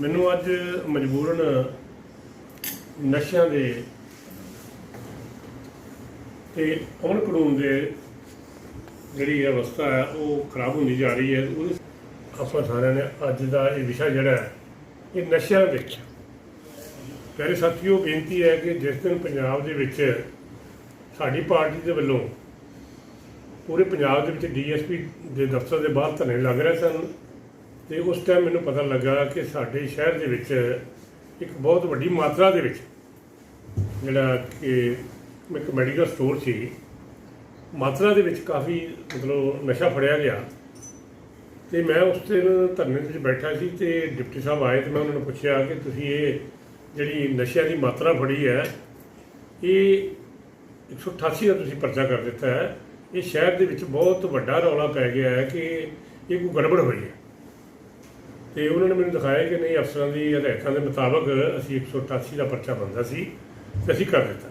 ਮੈਨੂੰ ਅੱਜ ਮਜਬੂਰਨ ਨਸ਼ਿਆਂ ਦੇ ਤੇ ਅਮਨ ਕਾਨੂੰਨ ਦੇ ਜਿਹੜੀ ਅਵਸਥਾ ਹੈ, ਉਹ ਖਰਾਬ ਹੁੰਦੀ ਜਾ ਰਹੀ ਹੈ। ਉਹਦੇ ਆਪਾਂ ਸਾਰਿਆਂ ਨੇ ਅੱਜ ਦਾ ਇਹ ਵਿਸ਼ਾ ਜਿਹੜਾ ਹੈ, ਇਹ ਨਸ਼ਿਆਂ ਦੇ ਵਿੱਚ ਪਿਆਰੇ ਸਾਥੀਓ, ਬੇਨਤੀ ਹੈ ਕਿ ਜਿਸ ਦਿਨ ਪੰਜਾਬ ਦੇ ਵਿੱਚ ਸਾਡੀ ਪਾਰਟੀ ਦੇ ਵੱਲੋਂ ਪੂਰੇ ਪੰਜਾਬ ਦੇ ਵਿੱਚ ਡੀਐਸਪੀ ਦੇ ਦਫ਼ਤਰ ਦੇ ਬਾਹਰ ਧਰਨੇ ਲੱਗ ਰਹੇ ਸਨ ਤੇ ਉਸ ਟਾਈਮ ਮੈਨੂੰ ਪਤਾ ਲੱਗਾ ਕਿ ਸਾਡੇ ਸ਼ਹਿਰ ਦੇ ਵਿੱਚ ਇੱਕ ਬਹੁਤ ਵੱਡੀ ਮਾਤਰਾ ਦੇ ਵਿੱਚ ਜਿਹੜਾ ਕਿ ਇੱਕ ਮੈਡੀਕਲ ਸਟੋਰ ਸੀ, ਮਾਤਰਾ ਦੇ ਵਿੱਚ ਕਾਫੀ ਮਤਲਬ ਨਸ਼ਾ ਫੜਿਆ ਗਿਆ। ਤੇ ਮੈਂ ਉਸ ਦਿਨ ਧਰਨੇ ਦੇ ਵਿੱਚ ਬੈਠਾ ਸੀ ਤੇ ਡਿਪਟੀ ਸਾਹਿਬ ਆਏ ਤੇ ਮੈਂ ਉਹਨਾਂ ਨੂੰ ਪੁੱਛਿਆ ਕਿ ਤੁਸੀਂ ਇਹ ਜਿਹੜੀ ਨਸ਼ਿਆਂ ਦੀ ਮਾਤਰਾ ਫੜੀ ਹੈ, ਇਹ 188 ਦਾ ਤੁਸੀਂ ਪਰਚਾ ਕਰ ਦਿੱਤਾ ਹੈ। ਇਹ ਸ਼ਹਿਰ ਦੇ ਵਿੱਚ ਬਹੁਤ ਵੱਡਾ ਰੌਲਾ ਪੈ ਗਿਆ ਹੈ ਕਿ ਇਹ ਕੋਈ ਗੜਬੜ ਹੋਈ ਹੈ। ਤੇ ਉਹਨਾਂ ਨੇ ਮੈਨੂੰ ਦਿਖਾਇਆ ਕਿ ਨਹੀਂ, ਅਫਸਰਾਂ ਦੀ ਹਦਾਇਤਾਂ ਦੇ ਮੁਤਾਬਕ ਅਸੀਂ 188 ਦਾ ਪਰਚਾ ਬੰਦਾ ਸੀ ਤੇ ਅਸੀਂ ਕਰ ਦਿੱਤਾ।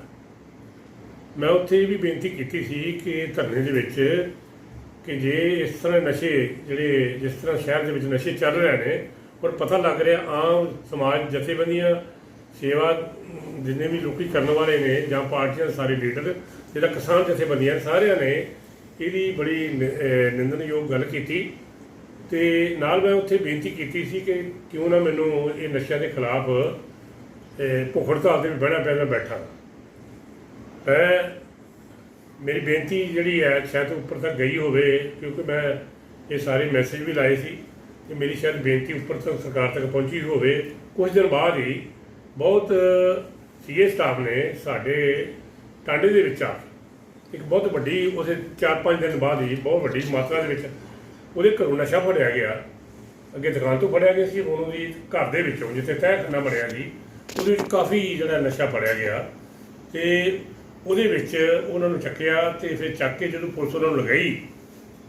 ਮੈਂ ਉੱਥੇ ਇਹ ਵੀ ਬੇਨਤੀ ਕੀਤੀ ਸੀ ਕਿ ਧਰਨੇ ਦੇ ਵਿੱਚ ਕਿ ਜੇ ਇਸ ਤਰ੍ਹਾਂ ਨਸ਼ੇ ਜਿਹੜੇ, ਜਿਸ ਤਰ੍ਹਾਂ ਸ਼ਹਿਰ ਦੇ ਵਿੱਚ ਨਸ਼ੇ ਚੱਲ ਰਹੇ ਨੇ, ਔਰ ਪਤਾ ਲੱਗ ਰਿਹਾ ਆਮ ਸਮਾਜ ਜਥੇਬੰਦੀਆਂ ਸੇਵਾ ਜਿੰਨੇ ਵੀ ਲੋਕੀ ਕਰਨ ਵਾਲੇ ਨੇ ਜਾਂ ਪਾਰਟੀਆਂ ਦੇ ਸਾਰੇ ਲੀਡਰ, ਜਿਹੜਾ ਕਿਸਾਨ ਜਥੇਬੰਦੀਆਂ ਸਾਰਿਆਂ ਨੇ, ਇਹਦੀ ਬੜੀ ਨਿ- ਨਿੰਦਣਯੋਗ ਗੱਲ ਕੀਤੀ। ਤੇ ਨਾਲ ਮੈਂ ਉੱਥੇ ਬੇਨਤੀ ਕੀਤੀ ਸੀ ਕਿ ਕਿਉਂ ਨਾ ਮੈਨੂੰ ਇਹ ਨਸ਼ਿਆਂ ਦੇ ਖਿਲਾਫ ਅਹ, ਭੁੱਖ ਤੇ ਬਹਿਣਾ ਪੈਣਾ ਮੈਂ ਬੈਠਾ ਮੈਂ ਮੇਰੀ ਬੇਨਤੀ ਜਿਹੜੀ ਹੈ ਸ਼ਾਇਦ ਉੱਪਰ ਤੱਕ ਗਈ ਹੋਵੇ ਕਿਉਂਕਿ ਮੈਂ ਇਹ ਸਾਰੇ ਮੈਸੇਜ ਵੀ ਲਾਏ ਸੀ ਕਿ ਮੇਰੀ ਸ਼ਾਇਦ ਬੇਨਤੀ ਉੱਪਰ ਤੱਕ ਸਰਕਾਰ ਤੱਕ ਪਹੁੰਚੀ ਹੋਵੇ। ਕੁਝ ਦਿਨ ਬਾਅਦ ਹੀ ਬਹੁਤ ਸੀਏ ਸਟਾਫ ਨੇ ਸਾਡੇ ਟਾਂਡੇ ਦੇ ਵਿੱਚ ਆ ਕੇ ਇੱਕ ਬਹੁਤ ਵੱਡੀ ਉਹਦੇ 4-5 ਦਿਨ ਬਾਅਦ ਹੀ ਬਹੁਤ ਵੱਡੀ ਮਾਤਰਾ ਦੇ ਵਿੱਚ ਉਹਦੇ ਘਰੋਂ ਨਸ਼ਾ ਫੜਿਆ ਗਿਆ। ਅੱਗੇ ਦੁਕਾਨ ਤੋਂ ਫੜਿਆ ਗਿਆ ਸੀ, ਹੁਣ ਉਹਦੀ ਘਰ ਦੇ ਵਿੱਚੋਂ, ਜਿੱਥੇ ਤਹਿਖਾਨਾ ਬਣਿਆ ਸੀ, ਉਹਦੇ ਵਿੱਚ ਕਾਫੀ ਜਿਹੜਾ ਨਸ਼ਾ ਫੜਿਆ ਗਿਆ। ਤੇ ਉਹਦੇ ਵਿੱਚ ਉਹਨਾਂ ਨੂੰ ਚੱਕਿਆ ਤੇ ਫਿਰ ਚੱਕ ਕੇ ਜਦੋਂ ਪੁਲਿਸ ਉਹਨਾਂ ਨੂੰ ਲਗਾਈ,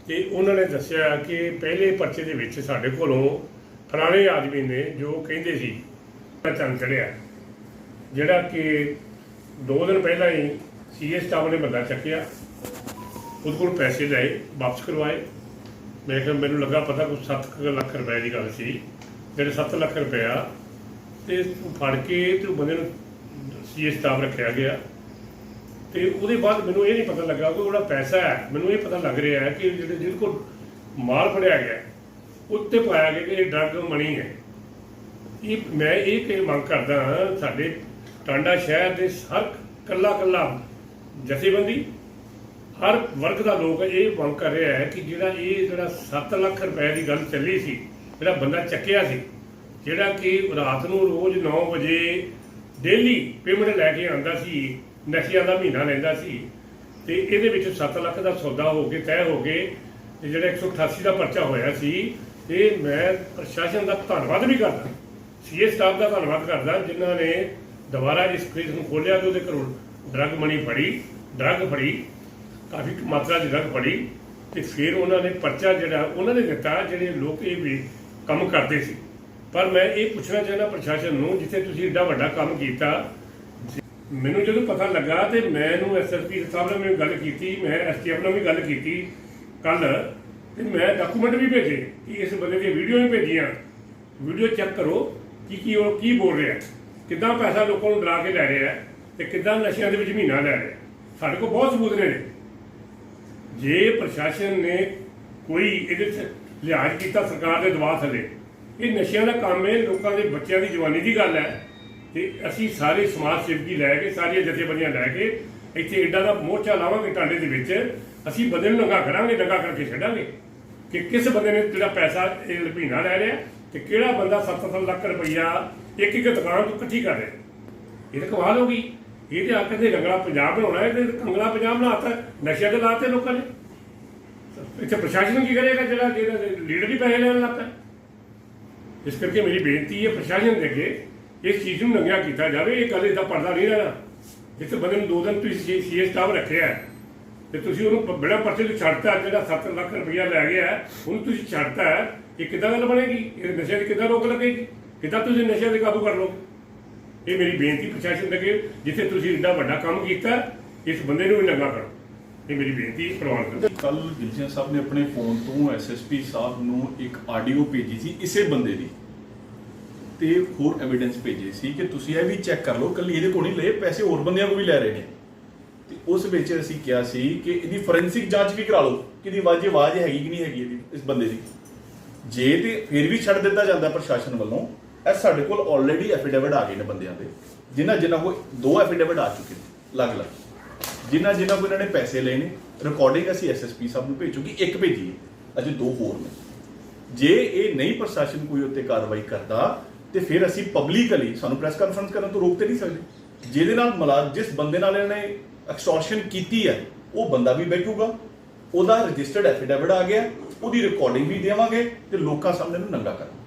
ਤੇ ਉਹਨਾਂ ਨੇ ਦੱਸਿਆ ਕਿ ਪਹਿਲੇ ਪਰਚੇ ਦੇ ਵਿੱਚ ਸਾਡੇ ਕੋਲੋਂ ਫਲਾਣੇ ਆਦਮੀ ਨੇ ਜੋ ਕਹਿੰਦੇ ਸੀ ਚੰਨ ਚੜਿਆ। ਜਿਹੜਾ ਕਿ ਦੋ ਦਿਨ ਪਹਿਲਾਂ ਹੀ ਸੀਐਸ ਸਟਾਫ ਨੇ ਬੰਦਾ ਚੱਕਿਆ, ਉਹਦੇ ਕੋਲ ਪੈਸੇ ਲਏ, ਵਾਪਸ ਕਰਵਾਏ। ਮੈਂ ਕਿਹਾ ਮੈਨੂੰ ਲੱਗਾ ਪਤਾ ਕੋਈ 7 ਲੱਖ ਰੁਪਏ ਦੀ ਗੱਲ ਸੀ। ਜਿਹੜੇ 7 ਲੱਖ ਰੁਪਇਆ ਤੇ ਫੜ ਕੇ ਤੇ ਉਹ ਬੰਦੇ ਨੂੰ ਸੀਐਸ ਸਟਾਫ ਰੱਖਿਆ ਗਿਆ। ਤੇ ਉਹਦੇ ਬਾਅਦ ਮੈਨੂੰ ਇਹ ਨਹੀਂ ਪਤਾ ਲੱਗਾ ਕਿ ਉਹਦਾ ਪੈਸਾ ਹੈ। ਮੈਨੂੰ ਇਹ ਪਤਾ ਲੱਗ ਰਿਹਾ ਹੈ ਕਿ ਜਿਹੜੇ ਜਿਹਦੇ ਕੋਲ ਮਾਲ ਫੜਿਆ ਗਿਆ, ਉੱਤੇ ਪਾਇਆ ਗਿਆ ਕਿ ਇਹ ਡਰਗ ਮਣੀ ਹੈ। ਇਹ ਮੈਂ ਇਹ ਕਿ ਮੰਗ ਕਰਦਾ ਹਾਂ, ਸਾਡੇ ਟਾਂਡਾ ਸ਼ਹਿਰ ਦੇ ਹਰ ਕੱਲਾ ਕੱਲਾ ਜਥੇਬੰਦੀ ਹਰ ਵਰਗ ਦਾ ਲੋਕ ਇਹ ਮੰਗ ਕਰ ਰਿਹਾ ਹੈ ਕਿ ਜਿਹੜਾ ਇਹ ਜਿਹੜਾ 7 ਲੱਖ ਰੁਪਏ ਦੀ ਗੱਲ ਚੱਲੀ ਸੀ, ਜਿਹੜਾ ਬੰਦਾ ਚੱਕਿਆ ਸੀ, ਜਿਹੜਾ ਕਿ ਰਾਤ ਨੂੰ ਰੋਜ਼ 9 ਵਜੇ ਡੇਲੀ ਪੇਮੈਂਟ ਲੈ ਕੇ ਆਉਂਦਾ ਸੀ, ਨਸ਼ਿਆਂ ਦਾ ਮਹੀਨਾ ਲੈਂਦਾ ਸੀ, ਤੇ ਇਹਦੇ ਵਿੱਚ 7 ਲੱਖ ਦਾ ਸੌਦਾ ਹੋ ਕੇ, ਤੈਅ ਹੋ ਗਏ ਤੇ ਜਿਹੜਾ 188 ਦਾ ਪਰਚਾ ਹੋਇਆ ਸੀ, ਤੇ ਮੈਂ ਪ੍ਰਸ਼ਾਸਨ ਦਾ ਧੰਨਵਾਦ ਵੀ ਕਰਦਾ, ਸੀਏ ਸਟਾਫ ਦਾ ਧੰਨਵਾਦ ਕਰਦਾ, ਜਿਨ੍ਹਾਂ ਨੇ ਦੁਬਾਰਾ ਇਸ ਕੇਸ ਨੂੰ ਖੋਲ੍ਹਿਆ ਤੇ ਉਹਦੇ ਘਰੋਂ ਡਰਗ ਮਨੀ ਫੜੀ ਡਰਗ ਫੜੀ ਕਾਫੀ ਮਾਤਰਾ ਦੀ ਡਰਗ ਫੜੀ ਤੇ ਫਿਰ ਉਹਨਾਂ ਨੇ ਪਰਚਾ ਜਿਹੜਾ, ਉਹਨਾਂ ਨੇ ਦਿੱਤਾ, ਜਿਹੜੇ ਲੋਕ ਇਹ ਵੀ ਕੰਮ ਕਰਦੇ ਸੀ। ਪਰ ਮੈਂ ਇਹ ਪੁੱਛਣਾ ਚਾਹੁੰਦਾ ਪ੍ਰਸ਼ਾਸਨ ਨੂੰ, ਜਿੱਥੇ ਤੁਸੀਂ ਏਡਾ ਵੱਡਾ ਕੰਮ ਕੀਤਾ ਮੈਨੂੰ ਜਦੋਂ ਪਤਾ ਲੱਗਾ ਤੇ ਮੈਨੂੰ ਐਸਐਸਪੀ ਸਾਹਿਬ ਨਾਲ ਮੈਨੂੰ ਗੱਲ ਕੀਤੀ, ਮੈਂ ਐਸਟੀਐਫ ਨਾਲ ਵੀ ਗੱਲ ਕੀਤੀ ਕੱਲ ਤੇ ਮੈਂ ਡਾਕੂਮੈਂਟ ਵੀ ਭੇਜੇ ਕਿ ਇਸ ਬੰਦੇ ਦੀਆਂ ਵੀਡੀਓ ਵੀ ਭੇਜੀਆਂ। ਵੀਡੀਓ ਚੈੱਕ ਕਰੋ ਕਿ ਕੀ ਉਹ ਕੀ ਬੋਲ ਰਿਹਾ ਕਿੱਦਾਂ ਪੈਸਾ ਲੋਕਾਂ ਨੂੰ ਡਰਾ ਕੇ ਲੈ ਰਿਹਾ ਹੈ ਤੇ ਕਿੱਦਾਂ ਨਸ਼ਿਆਂ ਦੇ ਵਿੱਚ ਮਹੀਨਾ ਲੈ ਰਿਹਾ ਸਾਡੇ ਕੋਲ ਬਹੁਤ ਸਬੂਤ ਨੇ। ਜੇ ਪ੍ਰਸ਼ਾਸਨ ਨੇ ਕੋਈ ਇਹਦੇ 'ਚ ਲਿਹਾਜ਼ ਕੀਤਾ ਸਰਕਾਰ ਦੇ ਦਬਾਅ ਥੱਲੇ, ਇਹ ਨਸ਼ਿਆਂ ਦਾ ਕੰਮ ਹੈ, ਲੋਕਾਂ ਦੇ ਬੱਚਿਆਂ ਦੀ ਜਵਾਨੀ ਦੀ ਗੱਲ ਹੈ। ਤੇ ਅਸੀਂ ਸਾਰੇ ਸਮਾਜ ਸੇਵਕੀ ਲੈ ਕੇ, ਸਾਰੀਆਂ ਜਥੇਬੰਦੀਆਂ ਲੈ ਕੇ ਇੱਥੇ ਐਡਾ ਦਾ ਮੋਰਚਾ ਲਾਵਾਂਗੇ ਟਾਂਡੇ ਦੇ ਵਿੱਚ। ਅਸੀਂ ਬੰਦੇ ਨੂੰ ਨੰਗਾ ਕਰਾਂਗੇ, ਨੰਗਾ ਕਰਕੇ ਛੱਡਾਂਗੇ ਕਿ ਕਿਸ ਬੰਦੇ ਨੇ ਜਿਹੜਾ ਪੈਸਾ ਇਹ ਲਪੀਨਾ ਲੈ ਰਿਹਾ ਤੇ ਕਿਹੜਾ ਬੰਦਾ 7-7 ਲੱਖ ਰੁਪਈਆ ਇੱਕ ਇੱਕ ਦੁਕਾਨ ਤੋਂ ਇਕੱਠੀ ਕਰ ਰਿਹਾ। ਇਹ ਤਾਂ ਕਮਾਲ ਹੋ ਗਈ। ਇਹ ਤੇ ਆ ਕਹਿੰਦੇ ਰੰਗਲਾ ਪੰਜਾਬ ਬਣਾਉਣਾ ਹੈ ਤੇ ਕੰਗਲਾ ਪੰਜਾਬ ਬਣਾਤਾ ਨਸ਼ਿਆਂ ਦੇ ਲਾਤੇ ਲੋਕਾਂ ਨੇ। ਇੱਥੇ ਪ੍ਰਸ਼ਾਸਨ ਕੀ ਕਰੇਗਾ ਜਿਹੜਾ ਜਿਹੜਾ ਲੀਡਰ ਹੀ ਪੈਸੇ ਲੈਣ ਲੱਗ ਪਿਆ? ਇਸ ਕਰਕੇ ਮੇਰੀ ਬੇਨਤੀ ਹੈ ਪ੍ਰਸ਼ਾਸਨ ਦੇ ਅੱਗੇ ਇਸ ਚੀਜ਼ ਨੂੰ ਨੰਗਿਆ ਕੀਤਾ ਜਾਵੇ, ਇਹ ਗੱਲ ਦਾ ਪਰਦਾ ਨਹੀਂ ਰਹਿਣਾ। ਜਿੱਥੇ ਬੰਦੇ ਨੂੰ ਦੋ ਦਿਨ ਤੁਸੀਂ ਸੀਏ ਸਟਾਫ ਰੱਖਿਆ ਤੇ ਤੁਸੀਂ ਉਹਨੂੰ ਬਿਨਾਂ ਪਰਚੇ ਤੋਂ ਛੱਡਤਾ, ਜਿਹੜਾ 7 ਲੱਖ ਰੁਪਇਆ ਲੈ ਗਿਆ ਉਹਨੂੰ ਤੁਸੀਂ ਛੱਡਤਾ ਇਹ ਕਿੱਦਾਂ ਗੱਲ ਬਣੇਗੀ? ਇਹ ਨਸ਼ੇ ਦੀ ਕਿੱਦਾਂ ਰੋਕ ਲੱਗੇਗੀ? ਕਿੱਦਾਂ ਤੁਸੀਂ ਨਸ਼ਿਆਂ ਤੇ ਕਾਬੂ ਕਰ ਲਓਗੇ? ਇਹ ਮੇਰੀ ਬੇਨਤੀ ਪ੍ਰਸ਼ਾਸਨ ਅੱਗੇ ਜਿੱਥੇ ਤੁਸੀਂ ਇੰਨਾ ਵੱਡਾ ਕੰਮ ਕੀਤਾ, ਇਸ ਬੰਦੇ ਨੂੰ ਵੀ ਨੰਗਾ ਕਰੋ। ਇਹ ਮੇਰੀ ਬੇਨਤੀ ਪ੍ਰਵਾਨ ਕਰੋ ਕੱਲ ਗਿਲਜੀਆ ਸਾਹਿਬ ਨੇ ਆਪਣੇ ਫੋਨ ਤੋਂ ਐਸਐਸਪੀ ਸਾਹਿਬ ਨੂੰ ਇੱਕ ਆਡੀਓ ਭੇਜੀ ਸੀ, ਇਸੇ ਬੰਦੇ ਦੀ। ਤੇ ਹੋਰ ਐਵੀਡੈਂਸ ਭੇਜੇ ਸੀ ਕਿ ਤੁਸੀਂ ਇਹ ਵੀ ਚੈੱਕ ਕਰ ਲਓ ਕੱਲੀ ਇਹਦੇ ਕੋਲ ਨਹੀਂ ਲਏ, ਪੈਸੇ ਹੋਰ ਬੰਦਿਆਂ ਕੋਲ ਵੀ ਲੈ ਰਹੇ ਨੇ। ਤੇ ਉਸ ਵਿੱਚ ਅਸੀਂ ਕਿਹਾ ਸੀ ਕਿ ਇਹਦੀ ਫੋਰੈਂਸਿਕ ਜਾਂਚ ਵੀ ਕਰਾ ਲਓ, ਕਿ ਇਹਦੀ ਆਵਾਜ਼ ਆਵਾਜ਼ ਹੈਗੀ ਕਿ ਨਹੀਂ ਹੈਗੀ ਇਹਦੀ, ਇਸ ਬੰਦੇ ਦੀ। ਜੇ ਤੇ ਫਿਰ ਵੀ ਛੱਡ ਦਿੱਤਾ ਜਾਂਦਾ ਪ੍ਰਸ਼ਾਸਨ ਵੱਲੋਂ ਇਹ ਸਾਡੇ ਕੋਲ ਆਲਰੇਡੀ ਐਫੀਡੇਵਿਟ ਆ ਗਏ ਨੇ ਬੰਦਿਆਂ ਦੇ। ਜਿਨ੍ਹਾਂ ਜਿਨ੍ਹਾਂ ਕੋਲ ਦੋ ਐਫੀਡੇਵਿਟ ਆ ਚੁੱਕੇ ਨੇ ਅਲੱਗ-ਅਲੱਗ ਜਿਨ੍ਹਾਂ ਜਿਨ੍ਹਾਂ ਕੋਲ ਇਹਨਾਂ ਨੇ ਪੈਸੇ ਲਏ ਨੇ ਰਿਕਾਰਡਿੰਗ ਅਸੀਂ ਐਸਐਸਪੀ ਸਾਹਿਬ ਨੂੰ ਭੇਜੂਗੀ, ਇੱਕ ਭੇਜੀ ਹੈ ਅਜੇ ਦੋ ਹੋਰ ਨੇ। ਜੇ ਇਹ ਨਹੀਂ ਪ੍ਰਸ਼ਾਸਨ ਕੋਈ ਉੱਤੇ ਕਾਰਵਾਈ ਕਰਦਾ, ਤੇ ਫਿਰ ਅਸੀਂ ਪਬਲਿਕਲੀ ਸਾਨੂੰ ਪ੍ਰੈਸ ਕਾਨਫਰੰਸ ਕਰਨ ਤੋਂ ਰੋਕ ਤੇ ਨਹੀਂ ਸਕਦੇ। ਜਿਹਦੇ ਨਾਲ ਮਲਾ, ਜਿਸ ਬੰਦੇ ਨਾਲ ਇਹਨਾਂ ਨੇ ਐਕਸਟੋਰਸ਼ਨ ਕੀਤੀ ਹੈ, ਉਹ ਬੰਦਾ ਵੀ ਬੈਠੂਗਾ। ਉਹਦਾ ਰਜਿਸਟਰਡ ਐਫੀਡੇਵਿਟ ਆ ਗਿਆ, ਉਹਦੀ ਰਿਕਾਰਡਿੰਗ ਵੀ ਦੇਵਾਂਗੇ, ਤੇ ਲੋਕਾਂ ਸਾਹਮਣੇ ਨੂੰ ਨੰਗਾ ਕਰਾਂਗੇ।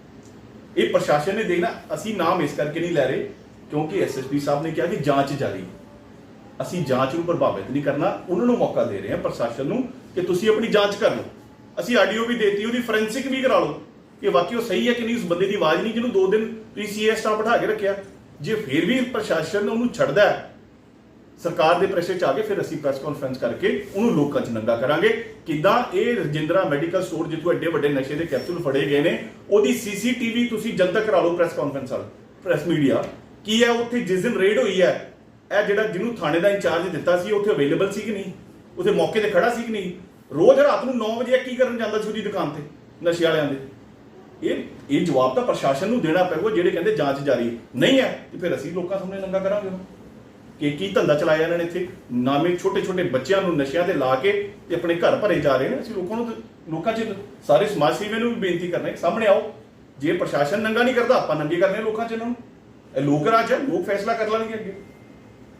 ਇਹ ਪ੍ਰਸ਼ਾਸਨ ਨੇ ਦੇਖਣਾ, ਅਸੀਂ ਨਾਮ ਇਸ ਕਰਕੇ ਨਹੀਂ ਲੈ ਰਹੇ, ਕਿਉਂਕਿ ਐਸਐਸਪੀ ਸਾਹਿਬ ਨੇ ਕਿਹਾ ਕਿ ਜਾਂਚ ਜਾਰੀ ਅਸੀਂ ਜਾਂਚ ਨੂੰ ਪ੍ਰਭਾਵਿਤ ਨਹੀਂ ਕਰਨਾ, ਉਹਨਾਂ ਨੂੰ ਮੌਕਾ ਦੇ ਰਹੇ ਹਾਂ ਪ੍ਰਸ਼ਾਸਨ ਨੂੰ ਕਿ ਤੁਸੀਂ ਆਪਣੀ ਜਾਂਚ ਕਰ ਲਓ। ਅਸੀਂ ਆਡੀਓ ਵੀ ਦੇਤੀ, ਉਹਦੀ ਫੋਰੈਂਸਿਕ ਵੀ ਕਰਾ ਲਓ ਕਿ ਵਾਕਈ ਉਹ ਸਹੀ ਹੈ ਕਿ ਨਹੀਂ, ਉਸ ਬੰਦੇ ਦੀ ਆਵਾਜ਼ ਨਹੀਂ ਜਿਹਨੂੰ ਦੋ ਦਿਨ ਤੁਸੀਂ ਸੀਐਸ ਸਟਾਫ ਬਿਠਾ ਕੇ ਰੱਖਿਆ। ਜੇ ਫਿਰ ਵੀ ਪ੍ਰਸ਼ਾਸਨ ਉਹਨੂੰ ਛੱਡਦਾ ਹੈ ਸਰਕਾਰ ਦੇ ਪ੍ਰੈਸ਼ਰ ਚ ਆ ਕੇ ਫਿਰ ਅਸੀਂ ਪ੍ਰੈਸ ਕਾਨਫਰੰਸ ਕਰਕੇ ਉਹਨੂੰ ਲੋਕਾਂ 'ਚ ਨੰਗਾ ਕਰਾਂਗੇ। ਕਿਦਾਂ ਇਹ ਰਜਿੰਦਰਾ ਮੈਡੀਕਲ ਸਟੋਰ ਜਿੱਥੋਂ ਐਡੇ ਵੱਡੇ ਨਸ਼ੇ ਦੇ ਕੈਪਸੂਲ ਫੜੇ ਗਏ ਨੇ, ਉਹਦੀ ਸੀਸੀਟੀਵੀ ਤੁਸੀਂ ਜਨਤਕ ਕਰਾ ਲਓ ਪ੍ਰੈਸ ਕਾਨਫਰੰਸ ਵਾਲ ਪ੍ਰੈਸ ਮੀਡੀਆ ਕੀ ਹੈ ਉੱਥੇ ਜਿਸ ਦਿਨ ਰੇਡ ਹੋਈ ਹੈ, ਇਹ ਜਿਹੜਾ ਜਿਹਨੂੰ ਥਾਣੇ ਦਾ ਇੰਚਾਰਜ ਦਿੱਤਾ ਸੀ, ਉੱਥੇ ਅਵੇਲੇਬਲ ਸੀ ਕਿ ਨਹੀਂ? ਉੱਥੇ ਮੌਕੇ ਤੇ ਖੜਾ ਸੀ ਕਿ ਨਹੀਂ? ਰੋਜ਼ ਰਾਤ ਨੂੰ 9 ਵਜੇ ਕੀ ਕਰਨ ਜਾਂਦਾ ਸੀ ਉਹਦੀ ਦੁਕਾਨ ਤੇ, ਨਸ਼ੇ ਵਾਲਿਆਂ ਦੇ? ਇਹ ਇਹ ਜਵਾਬ ਤਾਂ ਪ੍ਰਸ਼ਾਸਨ ਨੂੰ ਦੇਣਾ ਪਊਗਾ ਜਿਹੜੇ ਕਹਿੰਦੇ ਜਾਂਚ ਜਾਰੀ ਨਹੀਂ ਹੈ, ਤੇ ਫਿਰ ਅਸੀਂ ਲੋਕਾਂ ਸਾਹਮਣੇ ਨੰਗਾ ਕਰਾਂਗੇ ਉਹਨੂੰ ਕਿ ਕੀ ਧੰਦਾ ਚਲਾਇਆ ਇਹਨਾਂ ਨੇ ਇੱਥੇ? ਨਾਮੇ ਛੋਟੇ ਛੋਟੇ ਬੱਚਿਆਂ ਨੂੰ ਨਸ਼ਿਆਂ ਤੇ ਲਾ ਕੇ ਤੇ ਆਪਣੇ ਘਰ ਭਰੇ ਜਾ ਰਹੇ ਨੇ। ਅਸੀਂ ਲੋਕਾਂ ਨੂੰ ਤੇ- ਲੋਕਾਂ 'ਚ ਸਾਰੇ ਸਮਾਜ ਸੇਵੀਆਂ ਨੂੰ ਵੀ ਬੇਨਤੀ ਕਰਨਾ ਕਿ ਸਾਹਮਣੇ ਆਓ। ਜੇ ਪ੍ਰਸ਼ਾਸਨ ਨੰਗਾ ਨਹੀਂ ਕਰਦਾ, ਆਪਾਂ ਨੰਗੇ ਕਰਨੇ ਆ ਲੋਕਾਂ 'ਚ ਇਹਨਾਂ ਨੂੰ। ਇਹ ਲੋਕ ਰਾਜ ਹੈ, ਲੋਕ ਫੈਸਲਾ ਕਰ ਲੈਣਗੇ ਅੱਗੇ।